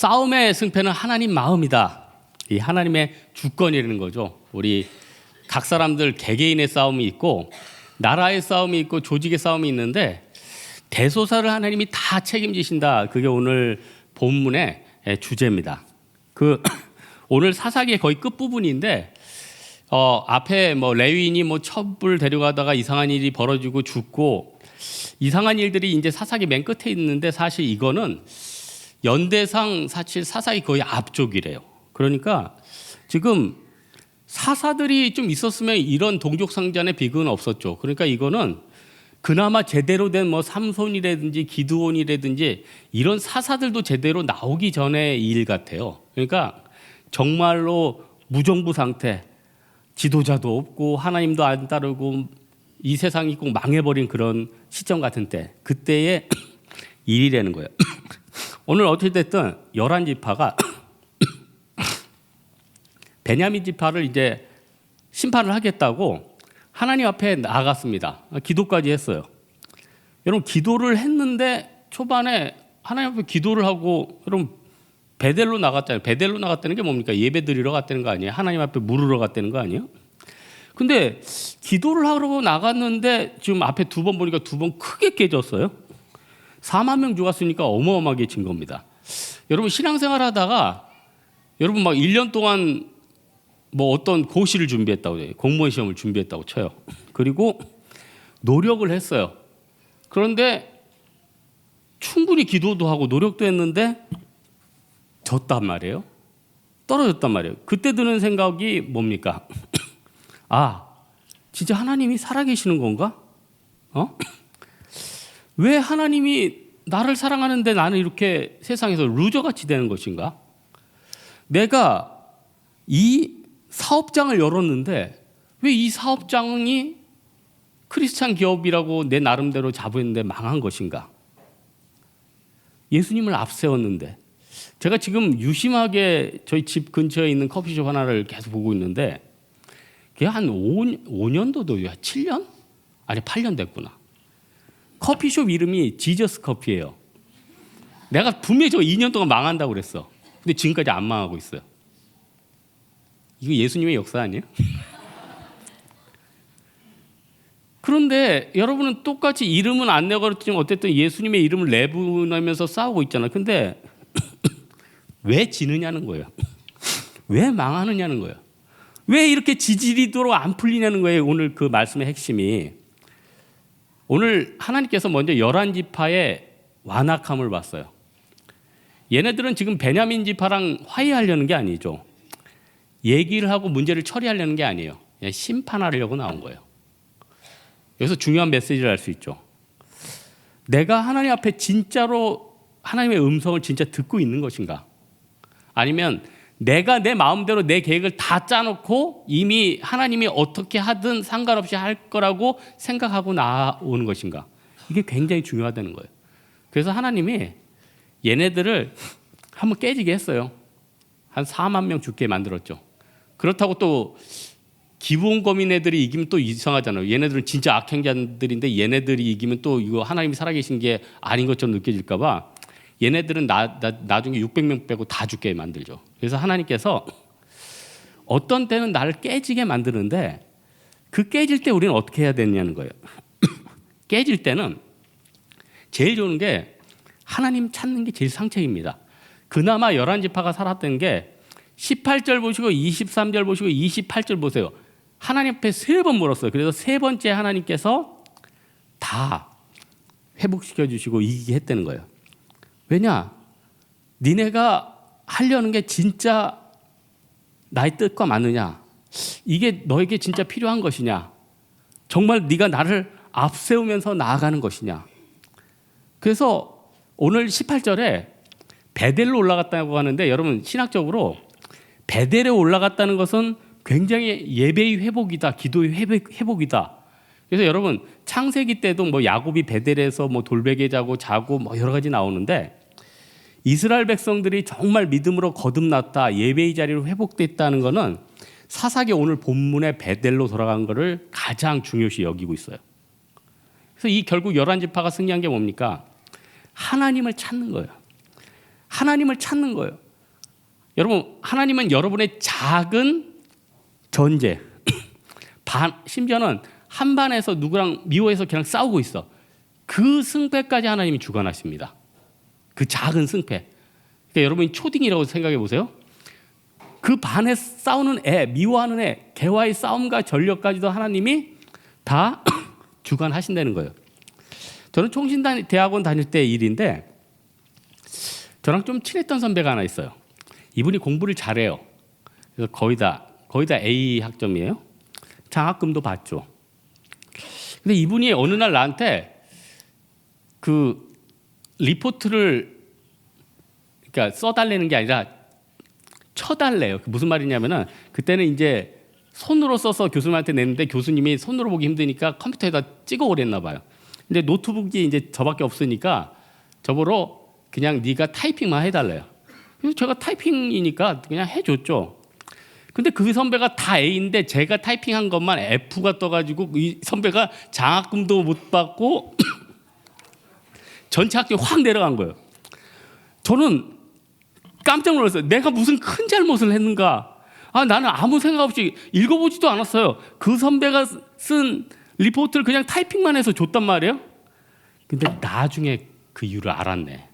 싸움의 승패는 하나님 마음이다. 이 하나님의 주권이라는 거죠. 우리 각 사람들 개개인의 싸움이 있고 나라의 싸움이 있고 조직의 싸움이 있는데 대소사를 하나님이 다 책임지신다. 그게 오늘 본문의 주제입니다. 그 오늘 사사기의 거의 끝 부분인데 어, 앞에 뭐 레위인이 뭐 첩을 데려가다가 이상한 일이 벌어지고 죽고 이상한 일들이 이제 사사기 맨 끝에 있는데 사실 이거는 연대상 사실 사사기 거의 앞쪽이래요. 그러니까 지금 사사들이 좀 있었으면 이런 동족상잔의 비극은 없었죠. 그러니까 이거는 그나마 제대로 된 뭐 삼손이라든지 기드온이라든지 이런 사사들도 제대로 나오기 전의 일 같아요. 그러니까 정말로 무정부 상태, 지도자도 없고 하나님도 안 따르고 이 세상이 꼭 망해버린 그런 시점 같은 때 그때의 일이라는 거예요. 오늘 어떻게 됐든 열한 지파가 베냐민 지파를 이제 심판을 하겠다고 하나님 앞에 나갔습니다. 기도까지 했어요. 여러분 기도를 했는데 초반에 하나님 앞에 기도를 하고 여러분 베델로 나갔잖아요. 베델로 나갔다는 게 뭡니까? 예배 드리러 갔다는 거 아니에요? 하나님 앞에 물으러 갔다는 거 아니에요? 근데 기도를 하러 나갔는데 지금 앞에 두 번 보니까 두 번 크게 깨졌어요. 4만 명 죽었으니까 어마어마하게 진 겁니다. 여러분 신앙생활 하다가 여러분 막 1년 동안 뭐 어떤 고시를 준비했다고 해요. 공무원 시험을 준비했다고 쳐요. 그리고 노력을 했어요. 그런데 충분히 기도도 하고 노력도 했는데 졌단 말이에요. 떨어졌단 말이에요. 그때 드는 생각이 뭡니까? 아, 진짜 하나님이 살아계시는 건가? 어? 왜 하나님이 나를 사랑하는데 나는 이렇게 세상에서 루저같이 되는 것인가? 내가 이 사업장을 열었는데 왜 이 사업장이 크리스찬 기업이라고 내 나름대로 잡았는데 망한 것인가? 예수님을 앞세웠는데 제가 지금 유심하게 저희 집 근처에 있는 커피숍 하나를 계속 보고 있는데 그게 한 5, 5년도도 7년? 아니 8년 됐구나. 커피숍 이름이 지저스 커피예요. 내가 분명히 저거 2년 동안 망한다고 그랬어. 근데 지금까지 안 망하고 있어요. 이거 예수님의 역사 아니에요? 그런데 여러분은 똑같이 이름은 안 내고 그랬지만 어쨌든 예수님의 이름을 내부내면서 싸우고 있잖아요. 근데 왜 지느냐는 거예요. 왜 망하느냐는 거예요. 왜 이렇게 지지리도록 안 풀리냐는 거예요. 오늘 그 말씀의 핵심이. 오늘 하나님께서 먼저 열한 지파의 완악함을 봤어요. 얘네들은 지금 베냐민 지파랑 화해하려는 게 아니죠. 얘기를 하고 문제를 처리하려는 게 아니에요. 그냥 심판하려고 나온 거예요. 여기서 중요한 메시지를 알 수 있죠. 내가 하나님 앞에 진짜로 하나님의 음성을 진짜 듣고 있는 것인가? 아니면 내가 내 마음대로 내 계획을 다 짜놓고 이미 하나님이 어떻게 하든 상관없이 할 거라고 생각하고 나오는 것인가? 이게 굉장히 중요하다는 거예요. 그래서 하나님이 얘네들을 한번 깨지게 했어요. 한 4만 명 죽게 만들었죠. 그렇다고 또 기본검인 애들이 이기면 또 이상하잖아요. 얘네들은 진짜 악행자들인데 얘네들이 이기면 또 이거 하나님이 살아계신 게 아닌 것처럼 느껴질까봐 얘네들은 나, 나, 나 중에 600명 빼고 다 죽게 만들죠. 그래서 하나님께서 어떤 때는 나를 깨지게 만드는데 그 깨질 때 우리는 어떻게 해야 되냐는 거예요. 깨질 때는 제일 좋은 게 하나님 찾는 게 제일 상책입니다. 그나마 열한 지파가 살았던 게 18절 보시고 23절 보시고 28절 보세요. 하나님 앞에 세 번 물었어요. 그래서 세 번째 하나님께서 다 회복시켜 주시고 이기게 했다는 거예요. 왜냐? 니네가 하려는 게 진짜 나의 뜻과 맞느냐? 이게 너에게 진짜 필요한 것이냐? 정말 네가 나를 앞세우면서 나아가는 것이냐? 그래서 오늘 18절에 베델로 올라갔다고 하는데 여러분 신학적으로 베델에 올라갔다는 것은 굉장히 예배의 회복이다, 기도의 회복, 이다 그래서 여러분 창세기 때도 뭐 야곱이 베델에서 뭐 돌베개 자고 자고 뭐 여러 가지 나오는데 이스라엘 백성들이 정말 믿음으로 거듭났다, 예배의 자리로 회복됐다는 것은 사사기 오늘 본문의 베델로 돌아간 것을 가장 중요시 여기고 있어요. 그래서 이 결국 열한 지파가 승리한 게 뭡니까? 하나님을 찾는 거예요. 하나님을 찾는 거예요. 여러분, 하나님은 여러분의 작은 전제, 반, 심지어는 한 반에서 누구랑 미워해서 그냥 싸우고 있어. 그 승패까지 하나님이 주관하십니다. 그 작은 승패. 그러니까 여러분이 초딩이라고 생각해 보세요. 그 반에 싸우는 애, 미워하는 애, 개와의 싸움과 전력까지도 하나님이 다 주관하신다는 거예요. 저는 총신단 대학원 다닐 때 일인데 저랑 좀 친했던 선배가 하나 있어요. 이분이 공부를 잘해요. 그래서 거의 다 거의 다 A 학점이에요. 장학금도 받죠. 근데 이분이 어느 날 나한테 그 리포트를 그러니까 써달라는 게 아니라 쳐달래요. 그 무슨 말이냐면은 그때는 이제 손으로 써서 교수님한테 냈는데 교수님이 손으로 보기 힘드니까 컴퓨터에다 찍어 오랬나 봐요. 근데 노트북이 이제 저밖에 없으니까 저보러 그냥 네가 타이핑만 해달래요. 그래서 제가 타이핑이니까 그냥 해줬죠. 근데 그 선배가 다 A인데 제가 타이핑한 것만 F가 떠가지고 이 선배가 장학금도 못 받고 전체 학교 확 내려간 거예요. 저는 깜짝 놀랐어요. 내가 무슨 큰 잘못을 했는가? 아, 나는 아무 생각 없이 읽어보지도 않았어요. 그 선배가 쓴 리포트를 그냥 타이핑만 해서 줬단 말이에요. 근데 나중에 그 이유를 알았네.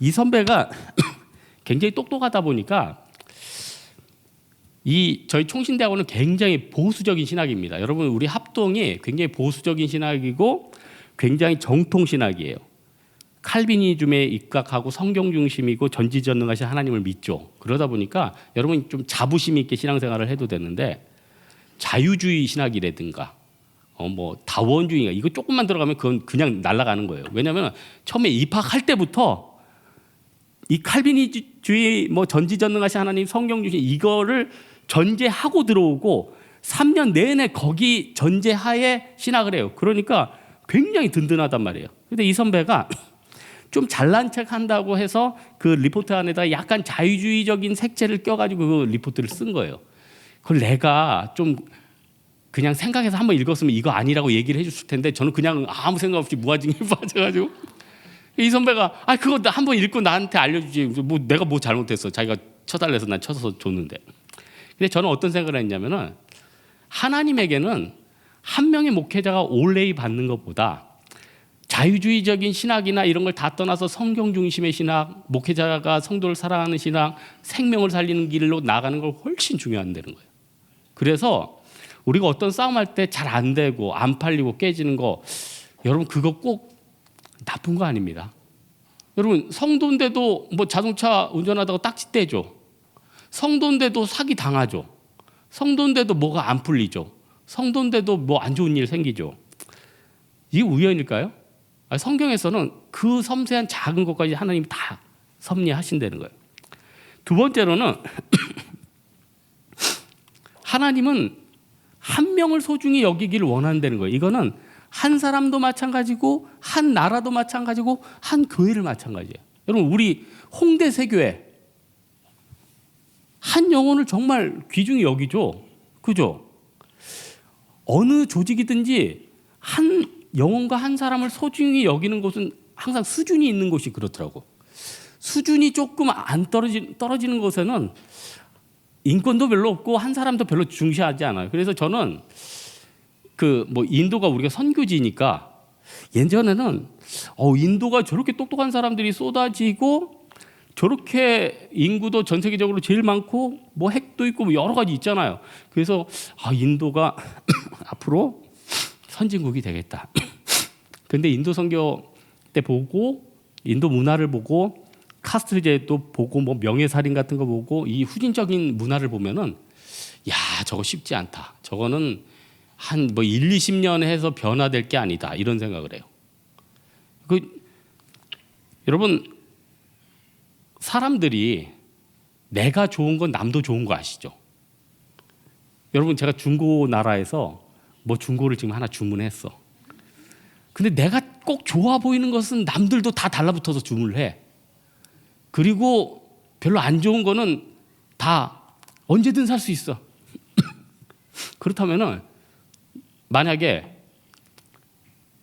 이 선배가 굉장히 똑똑하다 보니까 이 저희 총신대학원은 굉장히 보수적인 신학입니다. 여러분 우리 합동이 굉장히 보수적인 신학이고 굉장히 정통 신학이에요. 칼비니즘에 입각하고 성경 중심이고 전지전능하신 하나님을 믿죠. 그러다 보니까 여러분 좀 자부심 있게 신앙생활을 해도 되는데 자유주의 신학이라든가 어 뭐 다원주의가 이거 조금만 들어가면 그건 그냥 날아가는 거예요. 왜냐하면 처음에 입학할 때부터 이 칼비니주의 뭐 전지전능하신 하나님 성경 중심 이거를 전제하고 들어오고 3년 내내 거기 전제하에 신학을 해요. 그러니까 굉장히 든든하단 말이에요. 근데 이 선배가 좀 잘난 척 한다고 해서 그 리포트 안에다 약간 자유주의적인 색채를 껴가지고 그 리포트를 쓴 거예요. 그걸 내가 좀 그냥 생각해서 한번 읽었으면 이거 아니라고 얘기를 해줬을 텐데 저는 그냥 아무 생각 없이 무아징에 빠져가지고 이 선배가 아 그거 한번 읽고 나한테 알려주지 뭐 내가 뭐 잘못했어 자기가 쳐달래서 난 쳐서 줬는데 근데 저는 어떤 생각을 했냐면은 하나님에게는 한 명의 목회자가 올레이 받는 것보다 자유주의적인 신학이나 이런 걸 다 떠나서 성경 중심의 신학, 목회자가 성도를 사랑하는 신학, 생명을 살리는 길로 나가는 걸 훨씬 중요한다는 거예요. 그래서 우리가 어떤 싸움할 때 잘 안 되고 안 팔리고 깨지는 거 여러분 그거 꼭 나쁜 거 아닙니다. 여러분 성도인데도 뭐 자동차 운전하다가 딱지 떼죠. 성도인데도 사기 당하죠. 성도인데도 뭐가 안 풀리죠. 성도인데도 뭐 안 좋은 일 생기죠. 이게 우연일까요? 아니, 성경에서는 그 섬세한 작은 것까지 하나님이 다 섭리하신다는 거예요. 두 번째로는 하나님은 한 명을 소중히 여기기를 원한다는 거예요. 이거는 한 사람도 마찬가지고 한 나라도 마찬가지고 한 교회를 마찬가지예요. 여러분 우리 홍대 세교회 한 영혼을 정말 귀중히 여기죠. 그죠? 어느 조직이든지 한 영혼과 한 사람을 소중히 여기는 곳은 항상 수준이 있는 곳이 그렇더라고. 수준이 조금 안 떨어지, 떨어지는 곳에는 인권도 별로 없고 한 사람도 별로 중시하지 않아요. 그래서 저는 그 뭐 인도가 우리가 선교지니까 예전에는 어 인도가 저렇게 똑똑한 사람들이 쏟아지고 저렇게 인구도 전 세계적으로 제일 많고 뭐 핵도 있고 뭐 여러 가지 있잖아요. 그래서 아 인도가 앞으로 선진국이 되겠다. 근데 인도 선교 때 보고 인도 문화를 보고 카스트 제도 보고 뭐 명예살인 같은 거 보고 이 후진적인 문화를 보면은 야 저거 쉽지 않다. 저거는 한 뭐 1, 20년 해서 변화될 게 아니다. 이런 생각을 해요. 그 여러분 사람들이 내가 좋은 건 남도 좋은 거 아시죠? 여러분 제가 중고 나라에서 뭐 중고를 지금 하나 주문했어. 근데 내가 꼭 좋아 보이는 것은 남들도 다 달라붙어서 주문을 해. 그리고 별로 안 좋은 거는 다 언제든 살 수 있어. 그렇다면은 만약에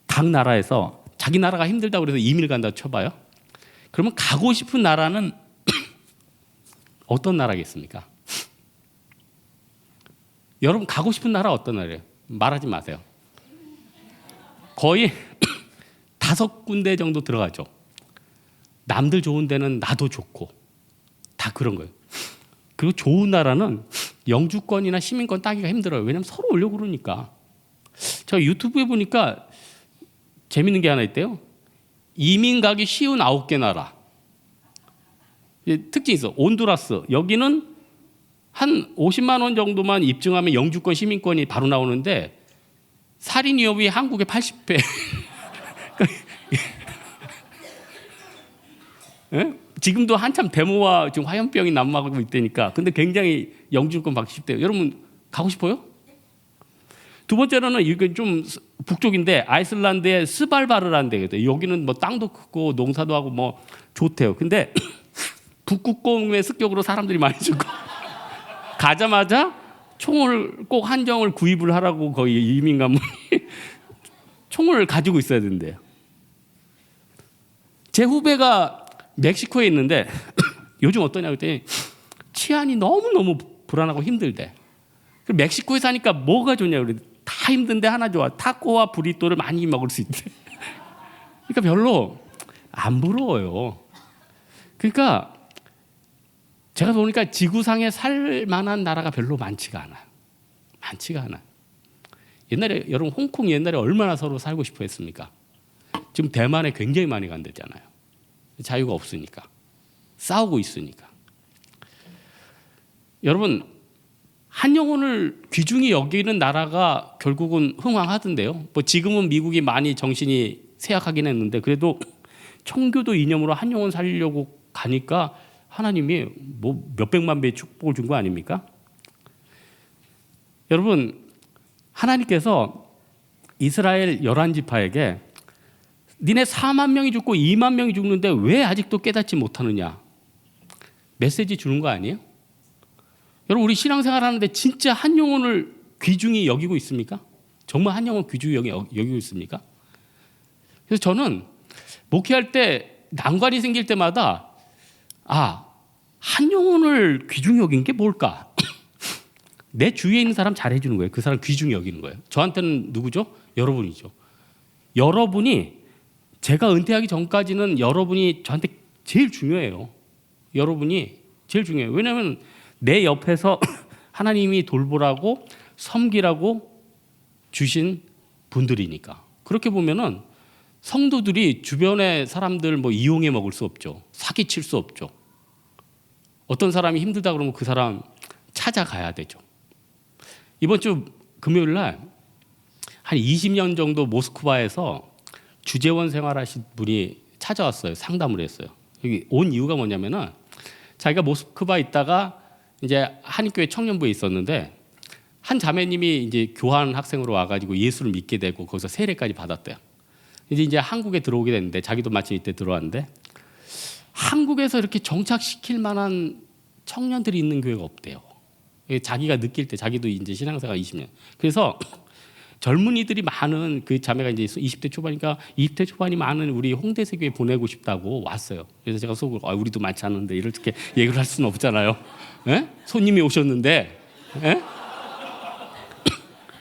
각 나라에서 자기 나라가 힘들다고 그래서 이민을 간다 쳐봐요. 그러면 가고 싶은 나라는 어떤 나라겠습니까? 여러분 가고 싶은 나라 어떤 나라예요? 말하지 마세요. 거의 다섯 군데 정도 들어가죠. 남들 좋은 데는 나도 좋고 다 그런 거예요. 그리고 좋은 나라는 영주권이나 시민권 따기가 힘들어요. 왜냐하면 서로 오려고 그러니까. 제가 유튜브에 보니까 재밌는 게 하나 있대요. 이민 가기 쉬운 아홉 개 나라. 예, 특징이 있어. 온두라스. 여기는 한 50만 원 정도만 입증하면 영주권 시민권이 바로 나오는데 살인 위협이 한국의 80배. 예? 지금도 한참 데모와 지금 화염병이 난무하고 있다니까. 근데 굉장히 영주권 받기 쉽대요. 여러분 가고 싶어요? 두 번째로는 이게 좀 북쪽인데 아이슬란드의 스발바르라는 데거든요. 여기는 뭐 땅도 크고 농사도 하고 뭐 좋대요. 근데 북극곰의 습격으로 사람들이 많이 죽고 가자마자 총을 꼭 한정을 구입을 하라고 거의 이민 가문이 총을 가지고 있어야 된대요. 제 후배가 멕시코에 있는데 요즘 어떠냐 그랬더니 치안이 너무너무 불안하고 힘들대. 그 멕시코에 사니까 뭐가 좋냐 그래. 다 힘든데 하나 좋아. 타코와 브리또를 많이 먹을 수 있대. 그러니까 별로 안 부러워요. 그러니까 제가 보니까 지구상에 살 만한 나라가 별로 많지가 않아요. 많지가 않아요. 옛날에 여러분 홍콩 옛날에 얼마나 서로 살고 싶어 했습니까? 지금 대만에 굉장히 많이 간대잖아요. 자유가 없으니까. 싸우고 있으니까. 여러분 한 영혼을 귀중히 여기는 나라가 결국은 흥왕하던데요. 뭐 지금은 미국이 많이 정신이 쇠약하긴 했는데 그래도 청교도 이념으로 한 영혼 살리려고 가니까 하나님이 뭐 몇백만 배의 축복을 준 거 아닙니까? 여러분 하나님께서 이스라엘 열한 지파에게 니네 4만 명이 죽고 2만 명이 죽는데 왜 아직도 깨닫지 못하느냐? 메시지 주는 거 아니에요? 여러분 우리 신앙생활 하는데 진짜 한 영혼을 귀중히 여기고 있습니까? 정말 한 영혼 귀중히 여기, 여기고 있습니까? 그래서 저는 목회할 때 난관이 생길 때마다 아, 한 영혼을 귀중히 여긴 게 뭘까? 내 주위에 있는 사람 잘해주는 거예요. 그 사람 귀중히 여기는 거예요. 저한테는 누구죠? 여러분이죠. 여러분이 제가 은퇴하기 전까지는 여러분이 저한테 제일 중요해요. 여러분이 제일 중요해요. 왜냐하면 내 옆에서 하나님이 돌보라고 섬기라고 주신 분들이니까. 그렇게 보면은 성도들이 주변의 사람들 뭐 이용해 먹을 수 없죠. 사기칠 수 없죠. 어떤 사람이 힘들다 그러면 그 사람 찾아가야 되죠. 이번 주 금요일 날 한 20년 정도 모스크바에서 주재원 생활하신 분이 찾아왔어요. 상담을 했어요. 여기 온 이유가 뭐냐면은 자기가 모스크바 있다가 이제 한인교회 청년부에 있었는데 한 자매님이 이제 교환 학생으로 와가지고 예수를 믿게 되고 거기서 세례까지 받았대요. 이제 이제 한국에 들어오게 됐는데 자기도 마침 이때 들어왔는데 한국에서 이렇게 정착시킬 만한 청년들이 있는 교회가 없대요. 자기가 느낄 때 자기도 이제 신앙생활 20년. 그래서 젊은이들이 많은 그 자매가 이제 20대 초반이니까 20대 초반이 많은 우리 홍대 세교에 보내고 싶다고 왔어요. 그래서 제가 속으로 아, 우리도 많지 않은데 이렇게 얘기를 할 수는 없잖아요. 에? 손님이 오셨는데, 에?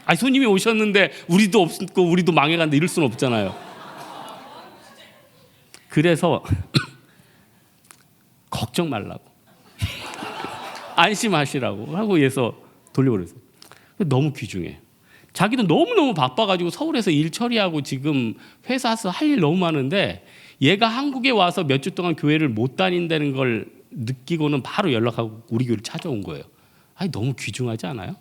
아니 손님이 오셨는데 우리도 없고 우리도 망해간다 이럴 수는 없잖아요. 그래서 걱정 말라고 안심하시라고 하고 해서 돌려보냈어요. 너무 귀중해. 자기도 너무너무 바빠가지고 서울에서 일 처리하고 지금 회사에서 할 일 너무 많은데 얘가 한국에 와서 몇 주 동안 교회를 못 다닌다는 걸 느끼고는 바로 연락하고 우리 교회를 찾아온 거예요. 아니 너무 귀중하지 않아요?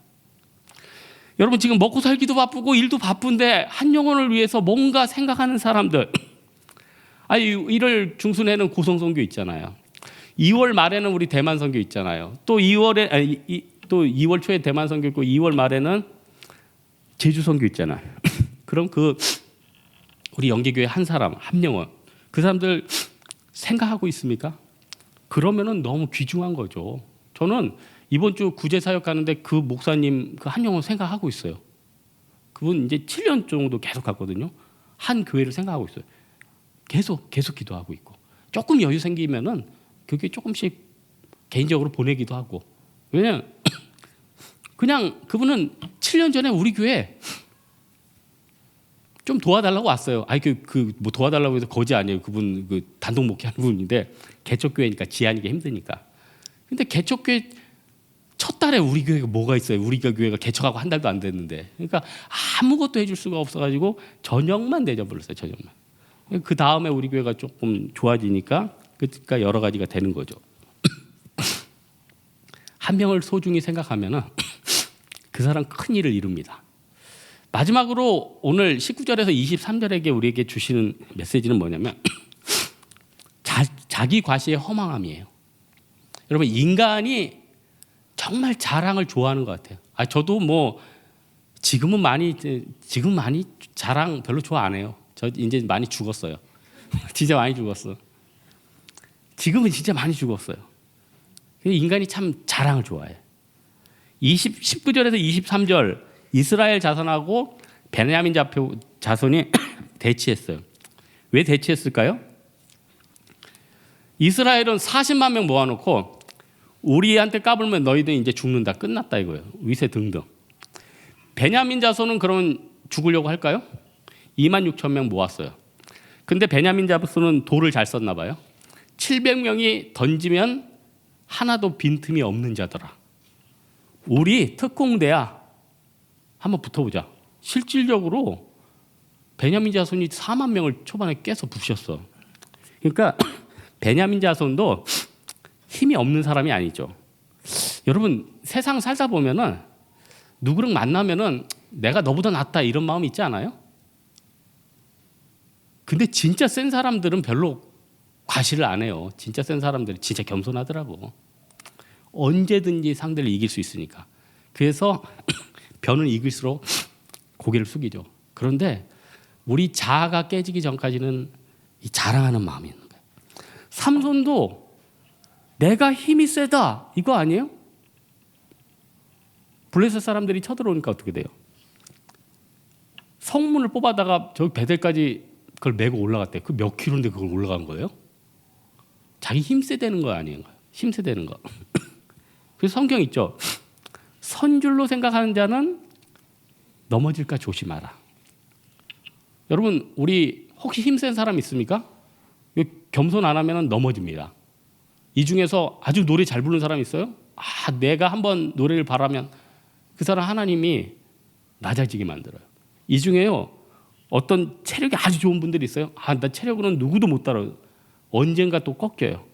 여러분 지금 먹고 살기도 바쁘고 일도 바쁜데 한 영혼을 위해서 뭔가 생각하는 사람들 아니 1월 중순에는 고성선교 있잖아요. 2월 말에는 우리 대만 선교 있잖아요. 또 2월에 아니, 이, 또 2월 초에 대만 선교 있고 2월 말에는 제주 선교 있잖아요. 그럼 그 우리 영계교회 한 사람 한 영혼 그 사람들 생각하고 있습니까? 그러면은 너무 귀중한 거죠. 저는 이번 주 구제 사역 가는데 그 목사님 그 한 영혼 생각하고 있어요. 그분 이제 7년 정도 계속 갔거든요. 한 교회를 생각하고 있어요. 계속 계속 기도하고 있고 조금 여유 생기면은 그게 조금씩 개인적으로 보내기도 하고 왜냐 그냥 그분은 7년 전에 우리 교회 좀 도와달라고 왔어요. 아니 그그뭐 도와달라고 해서 거지 아니에요. 그분 그 단독 목회하는 분인데 개척교회니까 지하니까 힘드니까. 근데 개척교회 첫 달에 우리 교회가 뭐가 있어요? 우리 교회가 개척하고 한 달도 안 됐는데, 그러니까 아무것도 해줄 수가 없어가지고 저녁만 대접을했어요. 저녁만. 그 다음에 우리 교회가 조금 좋아지니까 그러니까 여러 가지가 되는 거죠. 한 명을 소중히 생각하면은 그 사람 큰 일을 이룹니다. 마지막으로 오늘 19절에서 23절에게 우리에게 주시는 메시지는 뭐냐면 자, 자기 과시의 허망함이에요. 여러분 인간이 정말 자랑을 좋아하는 것 같아요. 아 저도 뭐 지금은 많이 지금 많이 자랑 별로 좋아 안 해요. 저 이제 많이 죽었어요. 진짜 많이 죽었어. 지금은 진짜 많이 죽었어요. 인간이 참 자랑을 좋아해. 20, 19절에서 23절 이스라엘 자손하고 베냐민 자손이 대치했어요. 왜 대치했을까요? 이스라엘은 40만 명 모아놓고 우리한테 까불면 너희들 이제 죽는다 끝났다 이거예요. 위세 등등. 베냐민 자손은 그러면 죽으려고 할까요? 2만 6천 명 모았어요. 근데 베냐민 자손은 돌을 잘 썼나 봐요. 700명이 던지면 하나도 빈틈이 없는 자더라. 우리 특공대야 한번 붙어보자. 실질적으로 베냐민 자손이 4만 명을 초반에 깨서 부셨어. 그러니까 베냐민 자손도 힘이 없는 사람이 아니죠. 여러분 세상 살다 보면은 누구랑 만나면은 내가 너보다 낫다 이런 마음 있지 않아요? 근데 진짜 센 사람들은 별로 과시를 안 해요. 진짜 센 사람들이 진짜 겸손하더라고. 언제든지 상대를 이길 수 있으니까. 그래서 변은 이길수록 고개를 숙이죠. 그런데 우리 자아가 깨지기 전까지는 이 자랑하는 마음이 있는 거예요. 삼손도 내가 힘이 세다 이거 아니에요? 블레셋 사람들이 쳐들어오니까 어떻게 돼요? 성문을 뽑아다가 저 베델까지 그걸 메고 올라갔대. 그 몇 킬로인데 그걸 올라간 거예요? 자기 힘세 되는 거 아니에요? 힘세 되는 거. 그래서 성경 있죠. 선줄로 생각하는 자는 넘어질까 조심하라. 여러분 우리 혹시 힘센 사람 있습니까? 겸손 안 하면 넘어집니다. 이 중에서 아주 노래 잘 부르는 사람 있어요? 아 내가 한번 노래를 바라면 그 사람 하나님이 낮아지게 만들어요. 이 중에요 어떤 체력이 아주 좋은 분들이 있어요. 아나 체력으로는 누구도 못 따라. 언젠가 또 꺾여요.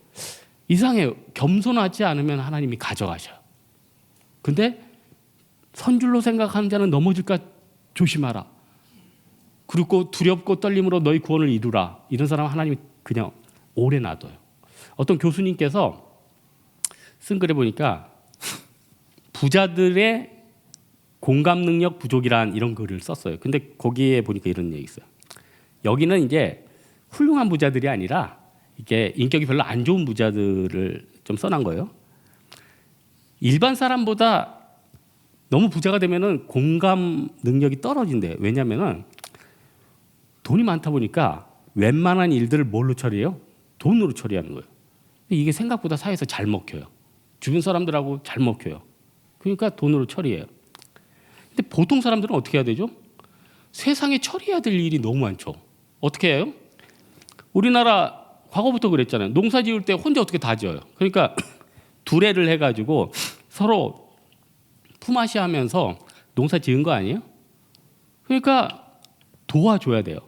이상해요. 겸손하지 않으면 하나님이 가져가셔요. 근데 선줄로 생각하는 자는 넘어질까 조심하라. 그리고 두렵고 떨림으로 너희 구원을 이루라. 이런 사람 하나님이 그냥 오래 놔둬요. 어떤 교수님께서 쓴 글에 보니까 부자들의 공감 능력 부족이란 이런 글을 썼어요. 근데 거기에 보니까 이런 얘기 있어요. 여기는 이제 훌륭한 부자들이 아니라 이게 인격이 별로 안 좋은 부자들을 좀 써난 거예요. 일반 사람보다 너무 부자가 되면은 공감 능력이 떨어진대. 왜냐면은 돈이 많다 보니까 웬만한 일들을 뭘로 처리해요? 돈으로 처리하는 거예요. 이게 생각보다 사회에서 잘 먹혀요. 주변 사람들하고 잘 먹혀요. 그러니까 돈으로 처리해요. 근데 보통 사람들은 어떻게 해야 되죠? 세상에 처리해야 될 일이 너무 많죠. 어떻게 해요? 우리나라 과거부터 그랬잖아요. 농사 지을 때 혼자 어떻게 다 지어요. 그러니까 두레를 해가지고 서로 품앗이 하면서 농사 지은 거 아니에요? 그러니까 도와줘야 돼요.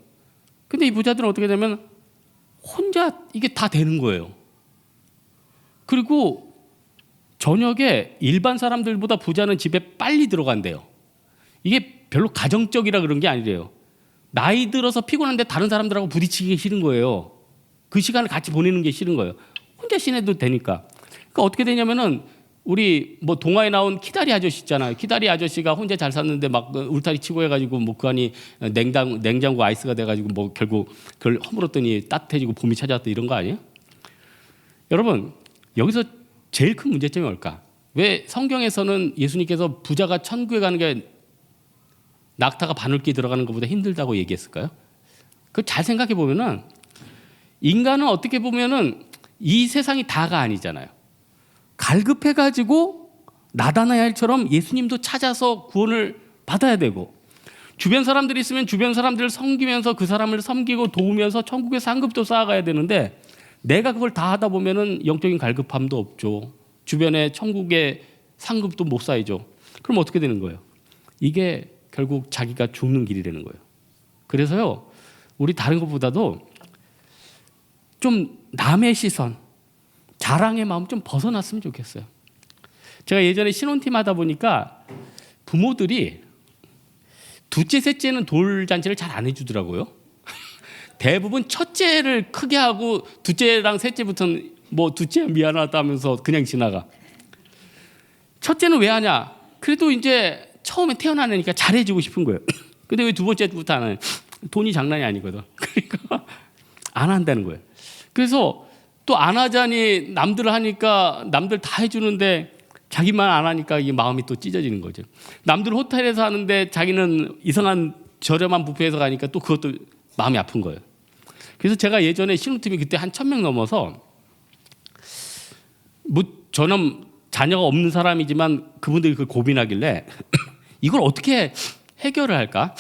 근데 이 부자들은 어떻게 되면 혼자 이게 다 되는 거예요. 그리고 저녁에 일반 사람들보다 부자는 집에 빨리 들어간대요. 이게 별로 가정적이라 그런 게 아니래요. 나이 들어서 피곤한데 다른 사람들하고 부딪히기 싫은 거예요. 그 시간을 같이 보내는 게 싫은 거예요. 혼자 지내도 되니까. 그러니까 어떻게 되냐면은 우리 뭐 동화에 나온 키다리 아저씨 있잖아요. 키다리 아저씨가 혼자 잘 샀는데 막 울타리 치고 해가지고 뭐그 냉장 냉장고 아이스가 돼가지고 뭐 결국 그걸 허물었더니 따뜻해지고 봄이 찾아왔다 이런 거 아니에요? 여러분 여기서 제일 큰 문제점이 뭘까? 왜 성경에서는 예수님께서 부자가 천국에 가는 게 낙타가 바늘기 들어가는 것보다 힘들다고 얘기했을까요? 그 잘 생각해 보면은 인간은 어떻게 보면은 이 세상이 다가 아니잖아요. 갈급해가지고 나다나엘처럼 예수님도 찾아서 구원을 받아야 되고 주변 사람들이 있으면 주변 사람들을 섬기면서 그 사람을 섬기고 도우면서 천국의 상급도 쌓아가야 되는데 내가 그걸 다 하다 보면은 영적인 갈급함도 없죠. 주변에 천국의 상급도 못 쌓이죠. 그럼 어떻게 되는 거예요? 이게 결국 자기가 죽는 길이 되는 거예요. 그래서요, 우리 다른 것보다도 좀 남의 시선, 자랑의 마음 좀 벗어났으면 좋겠어요. 제가 예전에 신혼팀 하다 보니까 부모들이 둘째, 셋째는 돌잔치를 잘 안 해주더라고요. 대부분 첫째를 크게 하고 둘째랑 셋째부터는 뭐 둘째 미안하다 하면서 그냥 지나가. 첫째는 왜 하냐? 그래도 이제 처음에 태어난 애니까 잘해주고 싶은 거예요. 근데 왜 두 번째부터 안 하냐? 돈이 장난이 아니거든. 그러니까 안 한다는 거예요. 그래서 또 안 하자니 남들 하니까 남들 다 해주는데 자기만 안 하니까 이 마음이 또 찢어지는 거죠. 남들 호텔에서 하는데 자기는 이상한 저렴한 뷔페에서 가니까 또 그것도 마음이 아픈 거예요. 그래서 제가 예전에 신혼팀이 그때 한 천 명 넘어서 뭐 저는 자녀가 없는 사람이지만 그분들이 그걸 고민하길래 이걸 어떻게 해결을 할까?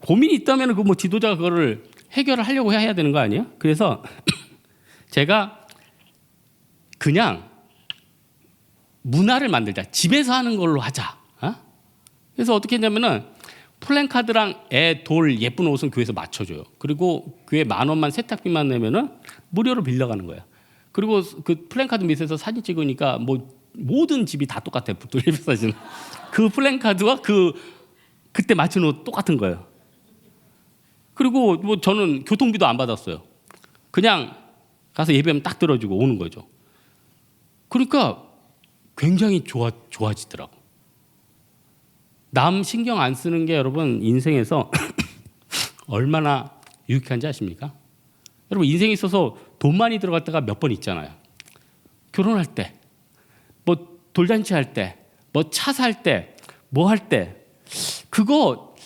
고민이 있다면 그 뭐 지도자가 그거를 해결을 하려고 해야 되는 거 아니에요? 그래서 제가 그냥 문화를 만들자. 집에서 하는 걸로 하자. 어? 그래서 어떻게 했냐면은 플랜카드랑 애, 돌, 예쁜 옷은 교회에서 맞춰줘요. 그리고 교회 만 원만 세탁비만 내면은 무료로 빌려가는 거야. 그리고 그 플랜카드 밑에서 사진 찍으니까 뭐 모든 집이 다 똑같아. 돌립 사진. 그 플랜카드와 그 그때 맞춘 옷 똑같은 거예요. 그리고 뭐 저는 교통비도 안 받았어요. 그냥 가서 예배하면 딱 들어주고 오는 거죠. 그러니까 굉장히 좋아 좋아지더라고. 남 신경 안 쓰는 게 여러분 인생에서 얼마나 유익한지 아십니까? 여러분 인생에 있어서 돈 많이 들어갈 때가 몇 번 있잖아요. 결혼할 때, 뭐 돌잔치 할 때, 뭐 차 살 때, 뭐 할 때, 그거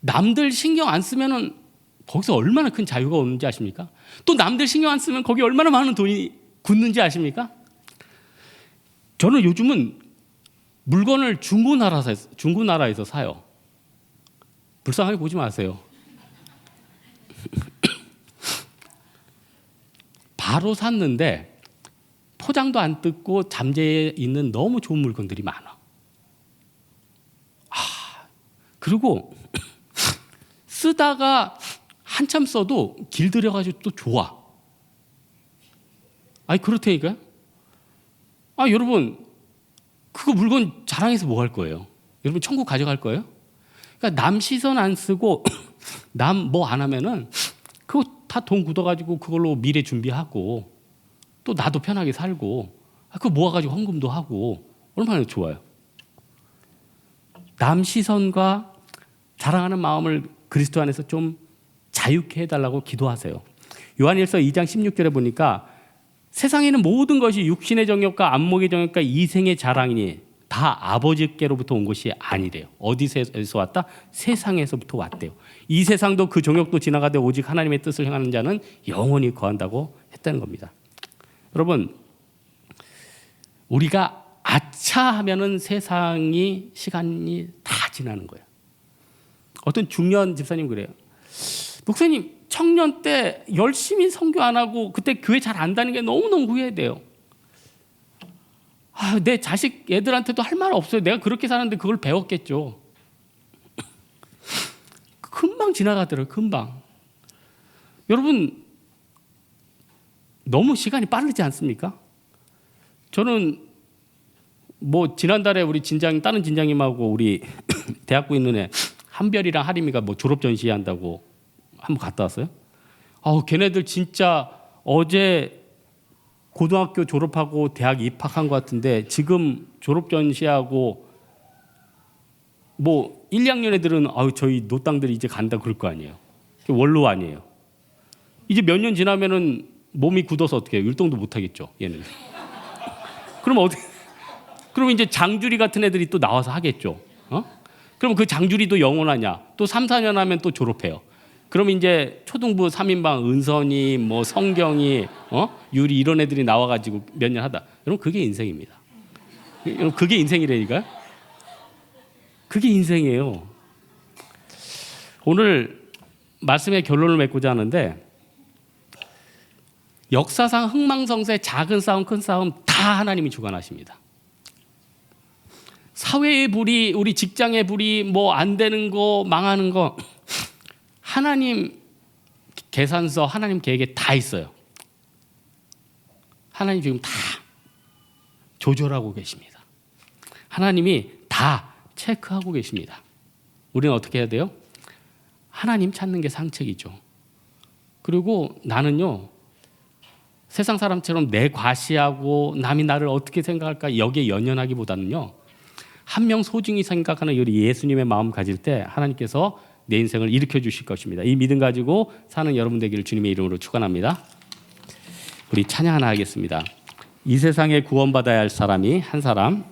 남들 신경 안 쓰면은 거기서 얼마나 큰 자유가 오는지 아십니까? 또 남들 신경 안 쓰면 거기 얼마나 많은 돈이 굳는지 아십니까? 저는 요즘은 물건을 중고나라에서, 중고나라에서 사요. 불쌍하게 보지 마세요. 바로 샀는데 포장도 안 뜯고 잠재에 있는 너무 좋은 물건들이 많아. 아, 그리고 쓰다가 한참 써도 길들여가지고 또 좋아. 아니 그렇다니까요. 아 여러분 그거 물건 자랑해서 뭐 할 거예요? 여러분 천국 가져갈 거예요? 그러니까 남 시선 안 쓰고 남 뭐 안 하면은 그거 다 돈 굳어가지고 그걸로 미래 준비하고 또 나도 편하게 살고 아, 그거 모아가지고 헌금도 하고 얼마나 좋아요. 남 시선과 자랑하는 마음을 그리스도 안에서 좀 자유케 해달라고 기도하세요. 요한일서 2장 16절에 보니까 세상에는 모든 것이 육신의 정욕과 안목의 정욕과 이생의 자랑이니 다 아버지께로부터 온 것이 아니래요. 어디서 왔다? 세상에서부터 왔대요. 이 세상도 그 정욕도 지나가되 오직 하나님의 뜻을 행하는 자는 영원히 거한다고 했다는 겁니다. 여러분, 우리가 아차 하면은 세상이 시간이 다 지나는 거예요. 어떤 중년 집사님 그래요. 목사님 청년 때 열심히 선교 안 하고 그때 교회 잘 안 다니는 게 너무너무 후회돼요. 아, 내 자식 애들한테도 할 말 없어요. 내가 그렇게 사는데 그걸 배웠겠죠. 금방 지나가더라고요. 금방. 여러분 너무 시간이 빠르지 않습니까? 저는 뭐 지난달에 우리 진장 다른 진장님하고 우리 대학교 있는 애 한별이랑 하림이가 뭐 졸업 전시한다고 한번 갔다 왔어요. 아우 걔네들 진짜 어제 고등학교 졸업하고 대학 입학한 것 같은데 지금 졸업 전시하고 뭐 1, 2학년 애들은 아유 저희 노땅들이 이제 간다 그럴 거 아니에요. 원로 아니에요. 이제 몇 년 지나면은 몸이 굳어서 어떻게 해요? 율동도 못 하겠죠, 얘는. 그럼 어떻게 그럼 이제 장주리 같은 애들이 또 나와서 하겠죠. 어? 그럼 그 장주리도 영원하냐? 또 3, 4년 하면 또 졸업해요. 그럼 이제 초등부 3인방 은선이 뭐 성경이 어? 유리 이런 애들이 나와 가지고 몇 년 하다. 여러분 그게 인생입니다. 여러분 그게 인생이라니까요. 그게 인생이에요. 오늘 말씀의 결론을 맺고자 하는데 역사상 흥망성쇠 작은 싸움 큰 싸움 다 하나님이 주관하십니다. 사회의 불이 우리 직장의 불이 뭐 안 되는 거 망하는 거 하나님 계산서 하나님 계획에 다 있어요. 하나님 지금 다 조절하고 계십니다. 하나님이 다 체크하고 계십니다. 우리는 어떻게 해야 돼요? 하나님 찾는 게 상책이죠. 그리고 나는요, 세상 사람처럼 내 과시하고 남이 나를 어떻게 생각할까 여기에 연연하기보다는요, 한 명 소중히 생각하는 우리 예수님의 마음 가질 때 하나님께서 내 인생을 일으켜 주실 것입니다. 이 믿음 가지고 사는 여러분 되기를 주님의 이름으로 축원합니다. 우리 찬양 하나 하겠습니다. 이 세상에 구원받아야 할 사람이 한 사람